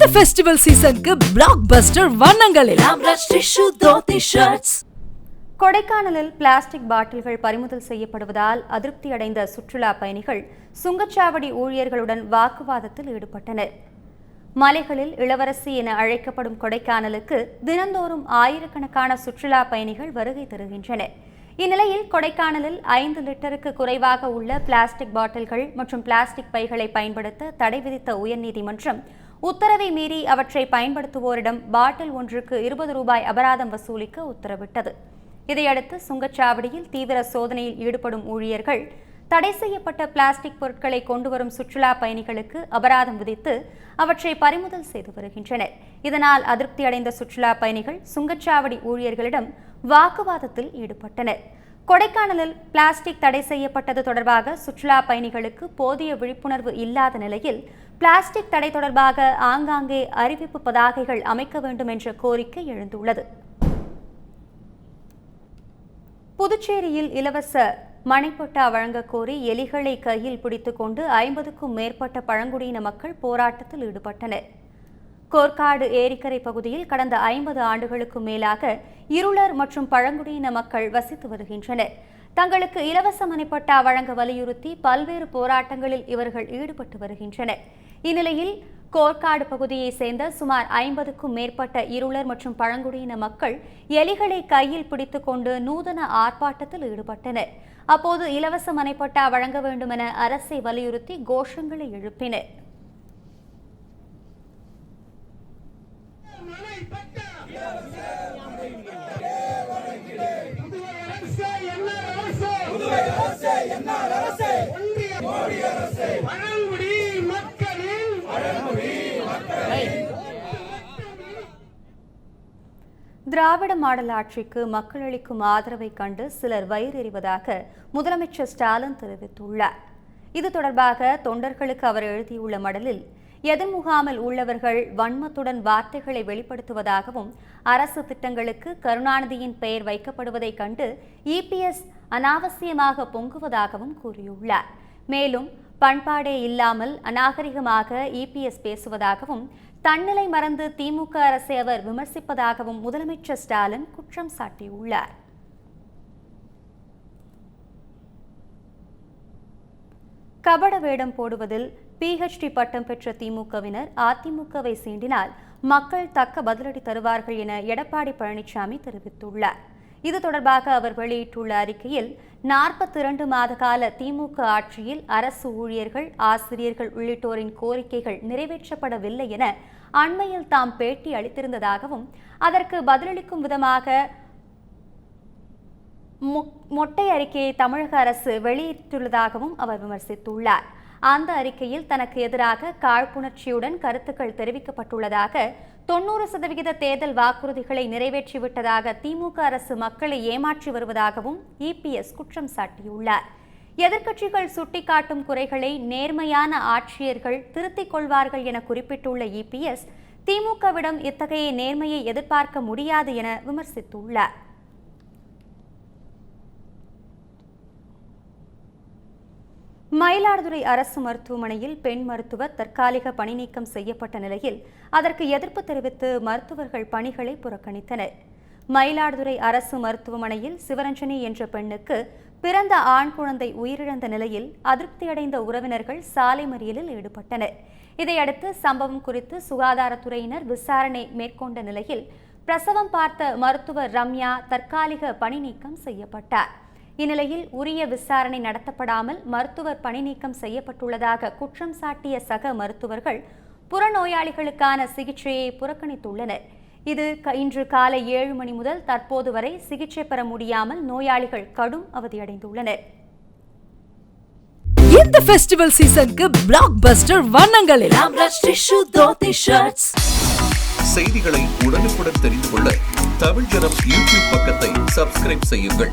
இந்த ஃபெஸ்டிவல் சீசனுக்கு பிளாக் பஸ்டர் வண்ணங்களில் கொடைக்கானலில் பிளாஸ்டிக் பாட்டில்கள் பறிமுதல் செய்யப்படுவதால் அதிருப்தி அடைந்த சுற்றுலா பயணிகள் சுங்கச்சாவடி ஊழியர்களுடன் வாக்குவாதத்தில் ஈடுபட்டனர். மலைகளில் இளவரசி என அழைக்கப்படும் கொடைக்கானலுக்கு தினந்தோறும் ஆயிரக்கணக்கான சுற்றுலா பயணிகள் வருகை தருகின்றனர். இந்நிலையில் கொடைக்கானலில் ஐந்து லிட்டருக்கு குறைவாக உள்ள பிளாஸ்டிக் பாட்டில்கள் மற்றும் பிளாஸ்டிக் பைகளை பயன்படுத்த தடை விதித்த உயர்நீதிமன்றம் உத்தரவை மீறி அவற்றை பயன்படுத்துவோரிடம் பாட்டில் ஒன்றுக்கு இருபது ரூபாய் அபராதம் வசூலிக்க உத்தரவிட்டது. இதையடுத்து சுங்கச்சாவடியில் தீவிர சோதனையில் ஈடுபடும் ஊழியர்கள் தடை செய்யப்பட்ட பிளாஸ்டிக் பொருட்களை கொண்டு வரும் சுற்றுலா பயணிகளுக்கு அபராதம் விதித்து அவற்றை பறிமுதல் செய்து வருகின்றனர். இதனால் அதிருப்தி அடைந்த சுற்றுலா பயணிகள் சுங்கச்சாவடி ஊழியர்களிடம் வாக்குவாதத்தில் ஈடுபட்டனர். கொடைக்கானலில் பிளாஸ்டிக் தடை செய்யப்பட்டது தொடர்பாக சுற்றுலா பயணிகளுக்கு போதிய விழிப்புணர்வு இல்லாத நிலையில் பிளாஸ்டிக் தடை தொடர்பாக ஆங்காங்கே அறிவிப்பு பதாகைகள் அமைக்க வேண்டும் என்ற கோரிக்கை எழுந்துள்ளது. புதுச்சேரியில் இலவச மனைப்பட்டா வழங்க கோரி எலிகளை கையில் பிடித்துக்கொண்டு ஐம்பதுக்கும் மேற்பட்ட பழங்குடியின மக்கள் போராட்டத்தில் ஈடுபட்டனர். கோர்க்காடு ஏரிக்கரை பகுதியில் கடந்த ஐம்பது ஆண்டுகளுக்கும் மேலாக இருளர் மற்றும் பழங்குடியின மக்கள் வசித்து வருகின்றனர். தங்களுக்கு இலவச மனைப்பட்டா வழங்க வலியுறுத்தி பல்வேறு போராட்டங்களில் இவர்கள் ஈடுபட்டு வருகின்றனர். இந்நிலையில் கோர்க்காடு பகுதியைச் சேர்ந்த சுமார் ஐம்பதுக்கும் மேற்பட்ட இருளர் மற்றும் பழங்குடியின மக்கள் எலிகளை கையில் பிடித்துக்கொண்டு நூதன ஆர்ப்பாட்டத்தில் ஈடுபட்டனர். அப்போது இலவச மனைப்பட்டா வழங்க வேண்டுமென அரசை வலியுறுத்தி கோஷங்களை எழுப்பினர். பழங்குடி மக்களின் திராவிட மாடல் ஆட்சிக்கு மக்கள் அளிக்கும் ஆதரவை கண்டு சிலர் வயிறெறிவதாக முதலமைச்சர் ஸ்டாலின் தெரிவித்துள்ளார். இது தொடர்பாக தொண்டர்களுக்கு அவர் எழுதியுள்ள மடலில் எதிர்முகாமல் உள்ளவர்கள் வன்மத்துடன் வார்த்தைகளை வெளிப்படுத்துவதாகவும் அரசு திட்டங்களுக்கு கருணாநிதியின் பெயர் வைக்கப்படுவதைக் கண்டு இபிஎஸ் அனாவசியமாக பொங்குவதாகவும் கூறியுள்ளார். மேலும் பண்பாடே இல்லாமல் அநாகரிகமாக இபிஎஸ் பேசுவதாகவும் தன்னிலை மறந்து திமுக அரசை அவர் விமர்சிப்பதாகவும் முதலமைச்சர் ஸ்டாலின் குற்றம் சாட்டியுள்ளார். கபட வேடம் போடுவதில் பிஹெச்டி பட்டம் பெற்ற திமுகவினர் அதிமுகவை சீண்டினால் மக்கள் தக்க பதிலடி தருவார்கள் என எடப்பாடி பழனிசாமி தெரிவித்துள்ளார். இது தொடர்பாக அவர் வெளியிட்டுள்ள அறிக்கையில் நாற்பத்தி இரண்டு மாத கால திமுக ஆட்சியில் அரசு ஊழியர்கள் ஆசிரியர்கள் உள்ளிட்டோரின் கோரிக்கைகள் நிறைவேற்றப்படவில்லை என அண்மையில் தாம் பேட்டி அளித்திருந்ததாகவும் அதற்கு பதிலளிக்கும் விதமாக மொட்டை அறிக்கையை தமிழக அரசு வெளியிட்டுள்ளதாகவும் அவர் விமர்சித்துள்ளார். அந்த அறிக்கையில் தனக்கு எதிராக காழ்ப்புணர்ச்சியுடன் கருத்துக்கள் தெரிவிக்கப்பட்டுள்ளதாக தொண்ணூறு சதவிகித தேர்தல் வாக்குறுதிகளை நிறைவேற்றிவிட்டதாக திமுக அரசு மக்களை ஏமாற்றி வருவதாகவும் இபிஎஸ் குற்றம் சாட்டியுள்ளார். எதிர்க்கட்சிகள் சுட்டிக்காட்டும் குறைகளை நேர்மையான ஆட்சியர்கள் திருத்திக் கொள்வார்கள் என குறிப்பிட்டுள்ள இபிஎஸ் திமுகவிடம் இத்தகைய நேர்மையை எதிர்பார்க்க முடியாது என விமர்சித்துள்ளார். மயிலாடுதுறை அரசு மருத்துவமனையில் பெண் மருத்துவர் தற்காலிக பணிநீக்கம் செய்யப்பட்ட நிலையில் அதற்கு எதிர்ப்பு தெரிவித்து மருத்துவர்கள் பணிகளை புறக்கணித்தனர். மயிலாடுதுறை அரசு மருத்துவமனையில் சிவரஞ்சனி என்ற பெண்ணுக்கு பிறந்த ஆண் குழந்தை உயிரிழந்த நிலையில் அதிருப்தியடைந்த உறவினர்கள் சாலை மறியலில் ஈடுபட்டனர். இதையடுத்து சம்பவம் குறித்து சுகாதாரத்துறையினர் விசாரணை மேற்கொண்ட நிலையில் பிரசவம் பார்த்த மருத்துவர் ரம்யா தற்காலிக பணி நீக்கம் செய்யப்பட்டார். இந்நிலையில் உரிய விசாரணை நடத்தப்படாமல் மருத்துவர் பணி நீக்கம் செய்யப்பட்டுள்ளதாக குற்றம் சாட்டிய சக மருத்துவர்கள் புறநோயாளிகளுக்கான சிகிச்சையை புறக்கணித்துள்ளனர். இது இன்று காலை ஏழு மணி முதல் தற்போது வரை சிகிச்சை பெற முடியாமல் நோயாளிகள் கடும் அவதியடைந்துள்ளனர். இந்த ஃபெஸ்டிவல் சீசனுக்கு பிளாக் பஸ்டர் வண்ணங்களில். செய்திகளை உடனுக்குடன் தெரிந்து கொள்ள தமிழ் ஜனம் யூடியூப் பக்கத்தை சப்ஸ்கிரைப் செய்யுங்கள்.